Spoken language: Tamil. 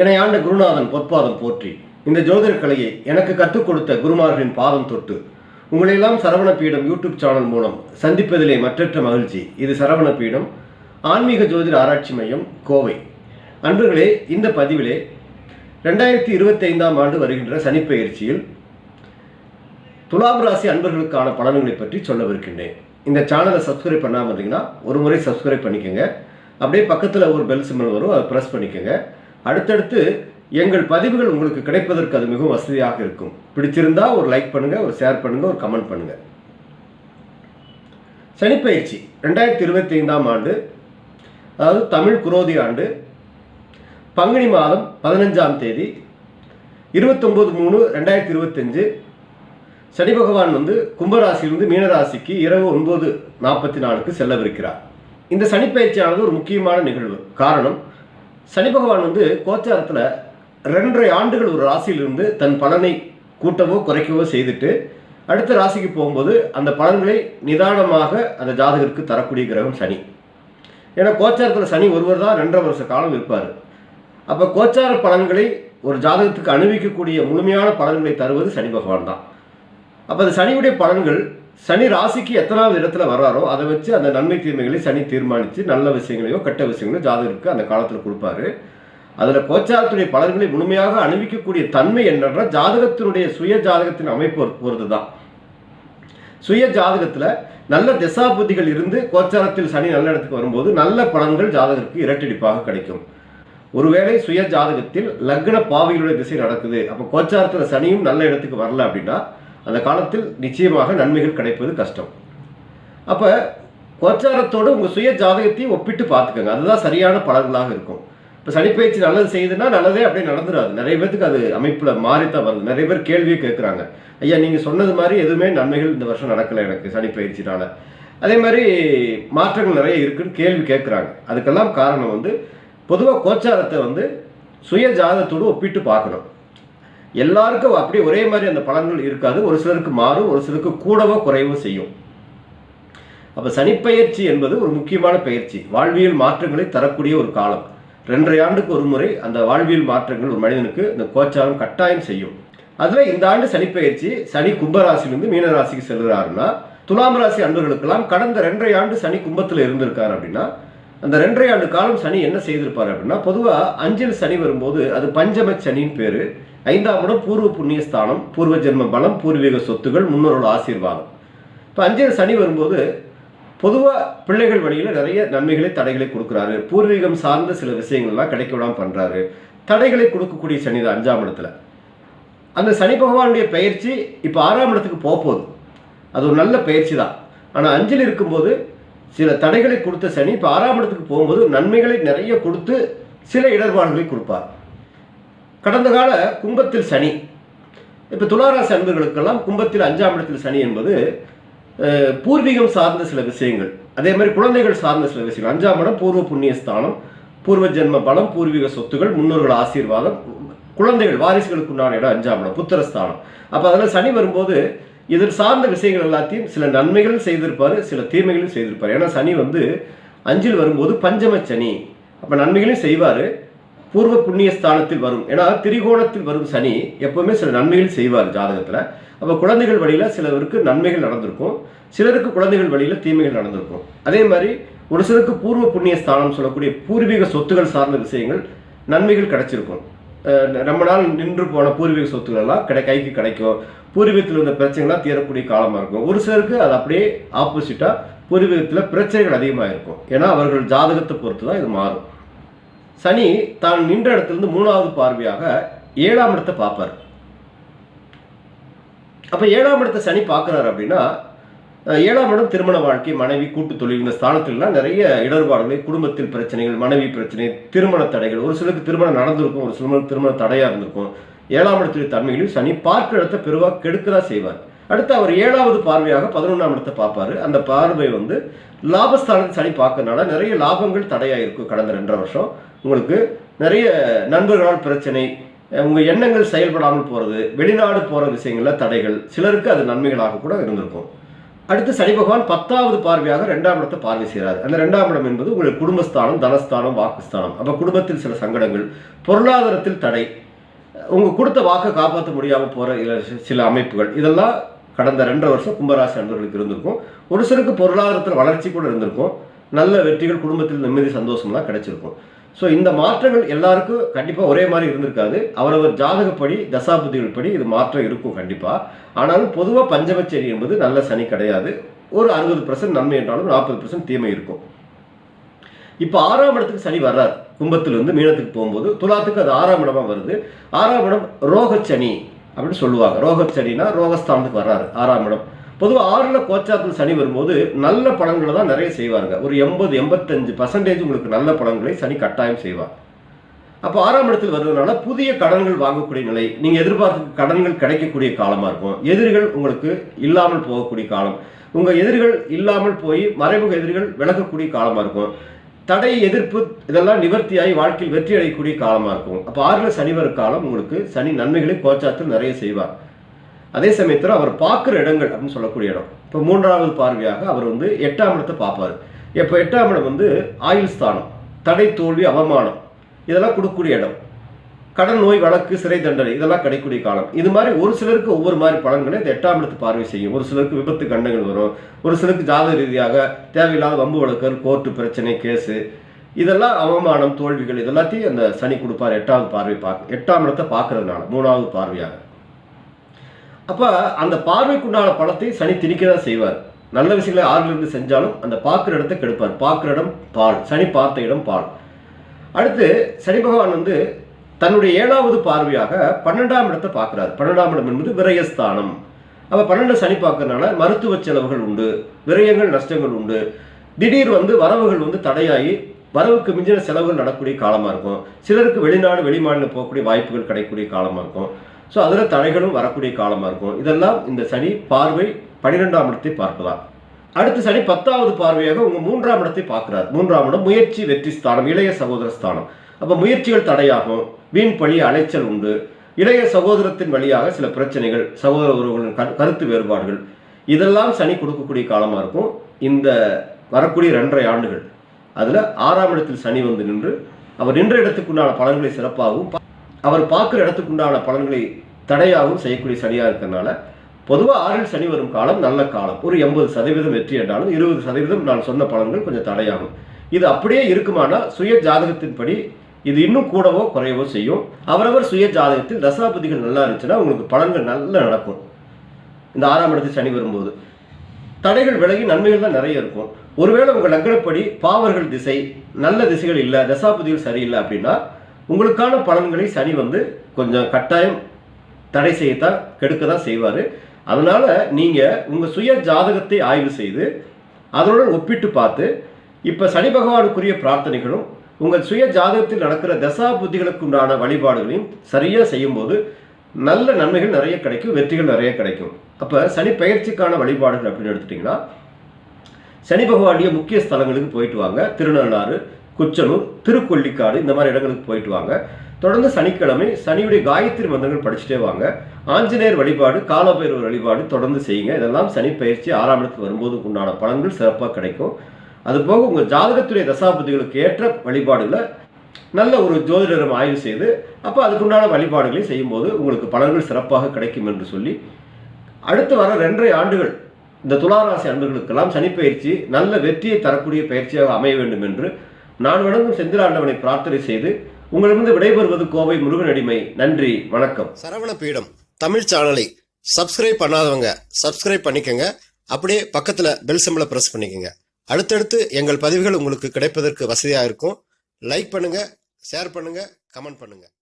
என்னை ஆண்ட குருநாதன் பொற்பாதம் போற்றி. இந்த ஜோதிட கலையை எனக்கு கற்றுக் கொடுத்த குருமார்களின் பாதம் தொட்டு உங்களையெல்லாம் சரவண பீடம் யூடியூப் சேனல் மூலம் சந்திப்பதிலே மற்றற்ற மகிழ்ச்சி. இது சரவண பீடம் ஆன்மீக ஜோதிட ஆராய்ச்சி மையம் கோவை. அன்பர்களே இந்த பதிவிலே ரெண்டாயிரத்தி இருபத்தி ஐந்தாம் ஆண்டு வருகின்ற சனிப்பெயர்ச்சியில் துலாம் ராசி அன்பர்களுக்கான பலன்களை பற்றி சொல்லவிருக்கின்றேன். இந்த சேனலை சப்ஸ்கிரைப் பண்ணாமல் இருந்தீங்கன்னா ஒரு முறை சப்ஸ்கிரைப் பண்ணிக்கோங்க. அப்படியே பக்கத்தில் ஒரு பெல் சிம்பிள் வரும் அதை ப்ரெஸ் பண்ணிக்கோங்க. அடுத்தடுத்து எங்கள் பதிவுகள் உங்களுக்கு கிடைப்பதற்கு அது மிகவும் வசதியாக இருக்கும். பிடிச்சிருந்தா ஒரு லைக் பண்ணுங்கள் ஒரு ஷேர் பண்ணுங்கள் ஒரு கமெண்ட் பண்ணுங்கள் சனிப்பயிற்சி ரெண்டாயிரத்தி இருபத்தி ஐந்தாம் ஆண்டு அதாவது தமிழ் குரோதி ஆண்டு பங்குனி மாதம் பதினஞ்சாம் தேதி இருபத்தொம்போது மூணு ரெண்டாயிரத்தி இருபத்தஞ்சு சனி பகவான் வந்து கும்பராசியிலிருந்து மீனராசிக்கு இரவு ஒன்பது நாற்பத்தி நாலுக்கு செல்லவிருக்கிறார். இந்த சனிப்பயிற்சியானது ஒரு முக்கியமான நிகழ்வு. காரணம் சனி பகவான் வந்து கோச்சாரத்தில் ரெண்டரை ஆண்டுகள் ஒரு ராசியிலிருந்து தன் பலனை கூட்டவோ குறைக்கவோ செய்துட்டு அடுத்த ராசிக்கு போகும்போது அந்த பலன்களை நிதானமாக அந்த ஜாதகருக்கு தரக்கூடிய கிரகம் சனி. ஏன்னா கோச்சாரத்தில் சனி ஒருவர் தான் ரெண்டரை வருஷ காலம் இருப்பார். அப்போ கோச்சார பலன்களை ஒரு ஜாதகத்துக்கு அனுபவிக்கக்கூடிய முழுமையான பலன்களை தருவது சனி பகவான் தான். அப்போ அந்த சனியுடைய பலன்கள் சனி ராசிக்கு எத்தனாவது இடத்துல வர்றாரோ அதை வச்சு அந்த நன்மை தீமைகளை சனி தீர்மானித்து நல்ல விஷயங்களையோ கெட்ட விஷயங்களையோ ஜாதகருக்கு அந்த காலத்தில் கொடுப்பாரு. அதில் கோச்சாரத்துடைய பலன்களை முழுமையாக அனுபவிக்கக்கூடிய தன்மை என்னன்னா ஜாதகத்தினுடைய சுய ஜாதகத்தின் அமைப்பு பொறுத்து தான் சுய ஜாதகத்தில் நல்ல திசா புத்திகள் இருந்து கோச்சாரத்தில் சனி நல்ல இடத்துக்கு வரும்போது நல்ல பலன்கள் ஜாதகருக்கு இரட்டடிப்பாக கிடைக்கும். ஒருவேளை சுய ஜாதகத்தில் லக்ன பாவிகளுடைய திசை நடக்குது. அப்போ கோச்சாரத்தில் சனியும் நல்ல இடத்துக்கு வரல அப்படின்னா அந்த காலத்தில் நிச்சயமாக நன்மைகள் கிடைப்பது கஷ்டம். அப்போ கோச்சாரத்தோடு உங்கள் சுய ஜாதகத்தையும் ஒப்பிட்டு பார்த்துக்கோங்க. அதுதான் சரியான பலன்களாக இருக்கும். இப்போ சனிப்பயிற்சி நல்லது செய்யுதுன்னா நல்லதே அப்படியே நடந்துடாது நிறைய பேருக்கு அது அமைப்பில் மாறித்தான் வருது. நிறைய பேர் கேள்வியே கேட்குறாங்க ஐயா நீங்கள் சொன்னது மாதிரி எதுவுமே நன்மைகள் இந்த வருஷம் நடக்கலை எனக்கு சனிப்பயிற்சினால் அதே மாதிரி மாற்றங்கள் நிறைய இருக்குன்னு கேள்வி கேட்குறாங்க அதுக்கெல்லாம் காரணம் வந்து பொதுவாக கோச்சாரத்தை வந்து சுய ஜாதகத்தோடு ஒப்பிட்டு பார்க்கணும். எல்லாருக்கும் அப்படியே ஒரே மாதிரி அந்த பலன்கள் இருக்காது. ஒரு சிலருக்கு மாறும் ஒரு சிலருக்கு கூடவோ குறைவோ செய்யும். அப்போ சனிப்பெயர்ச்சி என்பது ஒரு முக்கியமான பயிற்சி. வாழ்வியல் மாற்றங்களை தரக்கூடிய ஒரு காலம். ரெண்டரை ஆண்டுக்கு ஒரு முறை அந்த வாழ்வியல் மாற்றங்கள் ஒரு மனிதனுக்கு இந்த கோச்சாரம் கட்டாயம் செய்யும். அதில் இந்த ஆண்டு சனிப்பெயர்ச்சி சனி கும்பராசிலிருந்து மீனராசிக்கு செல்கிறாருன்னா துலாம் ராசி அன்பர்களுக்கெல்லாம் கடந்த ரெண்டரை ஆண்டு சனி கும்பத்தில் இருந்திருக்காரு அப்படின்னா அந்த ரெண்டரை ஆண்டு காலம் சனி என்ன செய்திருப்பார் அப்படின்னா பொதுவாக அஞ்சில் சனி வரும்போது அது பஞ்சம சனின்னு பேர். ஐந்தாம் இடம் பூர்வ புண்ணிய ஸ்தானம் பூர்வ ஜென்ம பலம் பூர்வீக சொத்துகள் முன்னோரோட ஆசீர்வாதம். இப்போ அஞ்சில் சனி வரும்போது பொதுவாக பிள்ளைகள் வழியில் நிறைய நன்மைகளை தடைகளை கொடுக்குறாரு. பூர்வீகம் சார்ந்த சில விஷயங்கள்லாம் கிடைக்க விடாமல் பண்ணுறாரு தடைகளை கொடுக்கக்கூடிய சனி தான் அஞ்சாம் இடத்துல. அந்த சனி பகவானுடைய பயிற்சி இப்போ ஆறாம் இடத்துக்கு போக போகுது. அது ஒரு நல்ல பயிற்சி தான். ஆனால் அஞ்சில் இருக்கும்போது சில தடைகளை கொடுத்த சனி இப்போ ஆறாம் இடத்துக்கு போகும்போது நன்மைகளை நிறைய கொடுத்து சில இடர்பாடுகளை கொடுப்பார். கடந்த கால கும்பத்தில் சனி. இப்போ துளாராசி அன்பர்களுக்கெல்லாம் கும்பத்தில் அஞ்சாம் இடத்தில் சனி என்பது பூர்வீகம் சார்ந்த சில விஷயங்கள். அதே மாதிரி குழந்தைகள் சார்ந்த சில விஷயங்கள். அஞ்சாம் இடம் பூர்வ புண்ணிய ஸ்தானம் பூர்வ ஜென்ம பலம் பூர்வீக சொத்துகள் முன்னோர்கள் ஆசீர்வாதம் குழந்தைகள் வாரிசுகளுக்கு உண்டான இடம் அஞ்சாம் இடம் புத்திரஸ்தானம் அப்போ அதில் சனி வரும்போது இதில் சார்ந்த விஷயங்கள் எல்லாத்தையும் சில நன்மைகள் செய்திருப்பார் சில தீமைகளும் செய்திருப்பார். ஏன்னா சனி வந்து அஞ்சில் வரும்போது பஞ்சம சனி. அப்போ நன்மைகளையும் செய்வார். பூர்வ புண்ணிய ஸ்தானத்தில் வரும். ஏன்னா திரிகோணத்தில் வரும் சனி எப்பவுமே சில நன்மைகள் செய்வார் ஜாதகத்தில். அப்போ குழந்தைகள் வழியில் சிலருக்கு நன்மைகள் நடந்திருக்கும். சிலருக்கு குழந்தைகள் வழியில் தீமைகள் நடந்திருக்கும். அதே மாதிரி ஒரு சிலருக்கு பூர்வ புண்ணிய ஸ்தானம் சொல்லக்கூடிய பூர்வீக சொத்துகள் சார்ந்த விஷயங்கள் நன்மைகள் கிடைச்சிருக்கும். ரொம்ப நாள் நின்று போன பூர்வீக சொத்துக்கள் எல்லாம் கிடை கைக்கு கிடைக்கும். பூர்வீகத்தில் இருந்த பிரச்சனைகள்லாம் தீரக்கூடிய காலமாக இருக்கும். ஒரு சிலருக்கு அது அப்படியே ஆப்போசிட்டாக பூர்வீகத்தில் பிரச்சனைகள் அதிகமாக இருக்கும் ஏன்னா அவர்கள் ஜாதகத்தை பொறுத்து தான் இது மாறும். சனி தான் நின்ற இடத்திலிருந்து மூணாவது பார்வையாக ஏழாம் இடத்தை பார்ப்பார். அப்போ ஏழாம் இடத்தை சனி பார்க்குறாரு அப்படின்னா ஏழாம் இடம் திருமண வாழ்க்கை மனைவி கூட்டு தொழில் இந்த ஸ்தானத்திலாம் நிறைய இடர்பாடுகள் குடும்பத்தில் பிரச்சனைகள் மனைவி பிரச்சனை திருமண தடைகள். ஒரு சிலருக்கு திருமணம் நடந்திருக்கும் ஒரு சிலருக்கு திருமண தடையாக இருந்திருக்கும். ஏழாம் இடத்துடைய தன்மைகளையும் சனி பார்க்கிற இடத்தை பெருவாக கெடுக்கதான் செய்வார். அடுத்து அவர் ஏழாவது பார்வையாக பதினொன்றாம் இடத்தை பார்ப்பாரு. அந்த பார்வை வந்து லாபஸ்தானத்தை சனி பார்க்கறனால நிறைய லாபங்கள் தடையாக இருக்கும் கடந்த ரெண்டரை வருஷம். உங்களுக்கு நிறைய நண்பர்களால் பிரச்சனை உங்கள் எண்ணங்கள் செயல்படாமல் போகிறது வெளிநாடு போகிற விஷயங்களில் தடைகள் சிலருக்கு அது நன்மைகளாக கூட இருந்திருக்கும். அடுத்து சனி பகவான் பத்தாவது பார்வையாக ரெண்டாம் இடத்தை பார்வை செய்கிறார் அந்த ரெண்டாம் இடம் என்பது உங்கள் குடும்பஸ்தானம் தனஸ்தானம் வாக்குஸ்தானம். அப்போ குடும்பத்தில் சில சங்கடங்கள் பொருளாதாரத்தில் தடை உங்கள் கொடுத்த வாக்கை காப்பாற்ற முடியாமல் போகிற சில அமைப்புகள் இதெல்லாம் கடந்த ரெண்டரை வருஷம் கும்பராசி அன்பர்களுக்கு இருந்திருக்கும். ஒரு சிலருக்கு பொருளாதாரத்தில் வளர்ச்சி கூட இருந்திருக்கும். நல்ல வெற்றிகள் குடும்பத்தில் நிம்மதி சந்தோஷம்லாம் கிடைச்சிருக்கும். ஸோ இந்த மாற்றங்கள் எல்லாருக்கும் கண்டிப்பாக ஒரே மாதிரி இருந்திருக்காது. அவரவர் ஜாதகப்படி தசாபுத்திகள் படி இது மாற்றம் இருக்கும் கண்டிப்பாக ஆனாலும் பொதுவாக பஞ்சமச்சேரி என்பது நல்ல சனி கிடையாது. ஒரு அறுபது பர்சன்ட் நன்மை என்றாலும் நாற்பது பர்சன்ட் தீமை இருக்கும். இப்போ ஆறாம் இடத்துக்கு சனி வர்றார். கும்பத்திலிருந்து மீனத்துக்கு போகும்போது துலாத்துக்கு அது ஆறாம் இடமாக வருது. ஆறாம் இடம் ரோகச்சனி அப்படின்னு சொல்லுவாங்க. ரோகச்சனினா ரோகஸ்தானத்துக்கு வர்றாரு. ஆறாம் இடம். பொதுவாக ஆறில் கோச்சாரத்தில் சனி வரும்போது நல்ல படங்களை தான் நிறைய செய்வாங்க ஒரு எண்பது எண்பத்தஞ்சு பர்சன்டேஜ் உங்களுக்கு நல்ல படங்களை சனி கட்டாயம் செய்வார். அப்போ ஆறாம் இடத்தில் வருவதனால புதிய கடன்கள் வாங்கக்கூடிய நிலை நீங்கள் எதிர்பார்த்து கடன்கள் கிடைக்கக்கூடிய காலமாக இருக்கும். எதிரிகள் உங்களுக்கு இல்லாமல் போகக்கூடிய காலம் உங்கள் எதிரிகள் இல்லாமல் போய் மறைமுக எதிரிகள் விலகக்கூடிய காலமாக இருக்கும். தடை எதிர்ப்பு இதெல்லாம் நிவர்த்தியாகி வாழ்க்கையில் வெற்றி அடையக்கூடிய காலமாக இருக்கும். அப்போ ஆறில் சனி வரும் காலம் உங்களுக்கு சனி நன்மைகளை கோச்சாரத்தில் நிறைய செய்வார். அதே சமயத்தில் அவர் பார்க்குற இடங்கள் அப்படின்னு சொல்லக்கூடிய இடம். இப்போ மூன்றாவது பார்வையாக அவர் வந்து எட்டாம் இடத்தை பார்ப்பார். இப்போ எட்டாம் இடம் வந்து ஆயுள் ஸ்தானம் தடை தோல்வி அவமானம் இதெல்லாம் கொடுக்கக்கூடிய இடம். கடன் நோய் வழக்கு சிறை தண்டனை இதெல்லாம் கிடைக்கக்கூடிய காலம். இது மாதிரி ஒரு சிலருக்கு ஒவ்வொரு மாதிரி பலன்களை இந்த எட்டாம் இடத்து பார்வை செய்யும். ஒரு சிலருக்கு விபத்து கண்டங்கள் வரும். ஒரு சிலருக்கு ஜாத ரீதியாக தேவையில்லாத வம்பு வழக்கர் கோர்ட்டு பிரச்சனை கேஸு இதெல்லாம் அவமானம் தோல்விகள் இதெல்லாத்தையும் அந்த சனி கொடுப்பார் எட்டாவது பார்வை பார்க்க எட்டாம் இடத்தை பார்க்கறதுனால மூணாவது பார்வையாக. அப்போ அந்த பார்வைக்குண்டான பணத்தை சனி திணிக்க தான் செய்வார். நல்ல விஷயங்களை ஆறிலிருந்து செஞ்சாலும் அந்த பார்க்குற இடத்தை கெடுப்பார். பார்க்குற இடம் பால். சனி பார்த்த இடம் பால். அடுத்து சனி பகவான் வந்து தன்னுடைய ஏழாவது பார்வையாக பன்னெண்டாம் இடத்தை பார்க்குறார். பன்னெண்டாம் இடம் என்பது விரயஸ்தானம். அப்போ பன்னெண்டு சனி பார்க்கறதுனால மருத்துவ செலவுகள் உண்டு விரயங்கள் நஷ்டங்கள் உண்டு. திடீர் வந்து வரவுகள் வந்து தடையாகி வரவுக்கு மிஞ்சின செலவுகள் நடக்கக்கூடிய காலமாக இருக்கும். சிலருக்கு வெளிநாடு வெளிமாநிலம் போகக்கூடிய வாய்ப்புகள் கிடைக்கக்கூடிய காலமாக இருக்கும். ஸோ அதில் தடைகளும் வரக்கூடிய காலமாக இருக்கும். இதெல்லாம் இந்த சனி பார்வை பன்னிரெண்டாம் இடத்தை பார்க்கலாம் அடுத்த சனி பத்தாவது பார்வையாக உங்கள் மூன்றாம் இடத்தை பார்க்குறார். மூன்றாம் இடம் முயற்சி வெற்றி ஸ்தானம் இளைய சகோதர ஸ்தானம். அப்போ முயற்சிகள் தடையாகும். வீண் பழி அலைச்சல் உண்டு. இளைய சகோதரத்தின் வழியாக சில பிரச்சனைகள் சகோதர உறவுகளின் கருத்து வேறுபாடுகள். இதெல்லாம் சனி கொடுக்கக்கூடிய காலமாக இருக்கும். இந்த வரக்கூடிய ரெண்டரை ஆண்டுகள். அதில் ஆறாம் இடத்தில் சனி வந்து நின்று அவர் நின்ற இடத்துக்குண்டான பலன்களை சிறப்பாகவும் அவர் பார்க்குற இடத்துக்குண்டான பலன்களை தடையாகவும் செய்யக்கூடிய சனியாக இருக்கிறதுனால பொதுவாக ஆறில் சனி வரும் காலம் நல்ல காலம். ஒரு எண்பது சதவீதம் வெற்றி என்றாலும் இருபது சதவீதம் நான் சொன்ன பலன்கள் கொஞ்சம் தடையாகும். இது அப்படியே இருக்குமானால் சுய ஜாதகத்தின்படி இது இன்னும் கூடவோ குறையவோ செய்யும். அவரவர் சுய ஜாதகத்தில் தசாபதிகள் நல்லா இருந்துச்சுன்னா உங்களுக்கு பலன்கள் நல்லா நடக்கும். இந்த ஆறாம் இடத்தில் சனி வரும்போது. தடைகள் விலகி நன்மைகள் தான் நிறைய இருக்கும். ஒருவேளை உங்கள் லக்னப்படி பாவர்கள் திசை நல்ல திசைகள் இல்லை தசாபதிகள் சரியில்லை அப்படின்னா உங்களுக்கான பலன்களை சனி வந்து கொஞ்சம் கட்டாயம் தடை செய்யத்தான் கெடுக்க தான் செய்வார். அதனால் நீங்கள் உங்கள் சுய ஜாதகத்தை ஆய்வு செய்து அதனுடன் ஒப்பிட்டு பார்த்து இப்போ சனி பகவானுக்குரிய பிரார்த்தனைகளும் உங்கள் சுய ஜாதகத்தில் நடக்கிற தசா புத்திகளுக்கு உண்டான வழிபாடுகளையும் சரியாக செய்யும்போது நல்ல நன்மைகள் நிறைய கிடைக்கும் வெற்றிகள் நிறைய கிடைக்கும். அப்போ சனி பயிற்சிக்கான வழிபாடுகள் அப்படின்னு எடுத்துட்டிங்கன்னா சனி பகவானுடைய முக்கிய ஸ்தலங்களுக்கு போயிட்டு வாங்க. திருநள்ளாறு குச்சனூர் திருக்கொல்லிக்காடு இந்த மாதிரி இடங்களுக்கு போயிட்டு வாங்க. தொடர்ந்து சனிக்கிழமை சனியுடைய காயத்ரி மந்திரங்கள் படிச்சுட்டே வாங்க. ஆஞ்சநேயர் வழிபாடு காலபைரவர் வழிபாடு தொடர்ந்து செய்யுங்க. இதெல்லாம் சனி பயிற்சி ஆறாம் இடத்துக்கு வரும்போது உண்டான பலன்கள் சிறப்பாக கிடைக்கும். அதுபோக உங்கள் ஜாதகத்துடைய தசாபதிகளுக்கு ஏற்ற வழிபாடுகளை நல்ல ஒரு ஜோதிடரம் ஆய்வு செய்து அப்போ அதுக்குண்டான வழிபாடுகளை செய்யும்போது உங்களுக்கு பலன்கள் சிறப்பாக கிடைக்கும் என்று சொல்லி அடுத்து வர ரெண்டரை ஆண்டுகள் இந்த துளாராசி அன்பர்களுக்கெல்லாம் சனிப்பயிற்சி நல்ல வெற்றியை தரக்கூடிய பயிற்சியாக அமைய வேண்டும் என்று நான் வணங்கும் செந்திலாண்டவனை பிரார்த்தனை செய்து உங்களிடமிருந்து விடைபெறுவது கோவை முருகனடிமை நன்றி வணக்கம். சரவண பீடம் தமிழ் சேனலை சப்ஸ்கிரைப் பண்ணாதவங்க சப்ஸ்கிரைப் பண்ணிக்கங்க. அப்படியே பக்கத்தில் பெல் சிம்பிளை ப்ரெஸ் பண்ணிக்கங்க. அடுத்தடுத்து எங்கள் பதிவுகள் உங்களுக்கு கிடைப்பதற்கு வசதியாக இருக்கும். லைக் பண்ணுங்கள் ஷேர் பண்ணுங்கள் கமெண்ட் பண்ணுங்கள்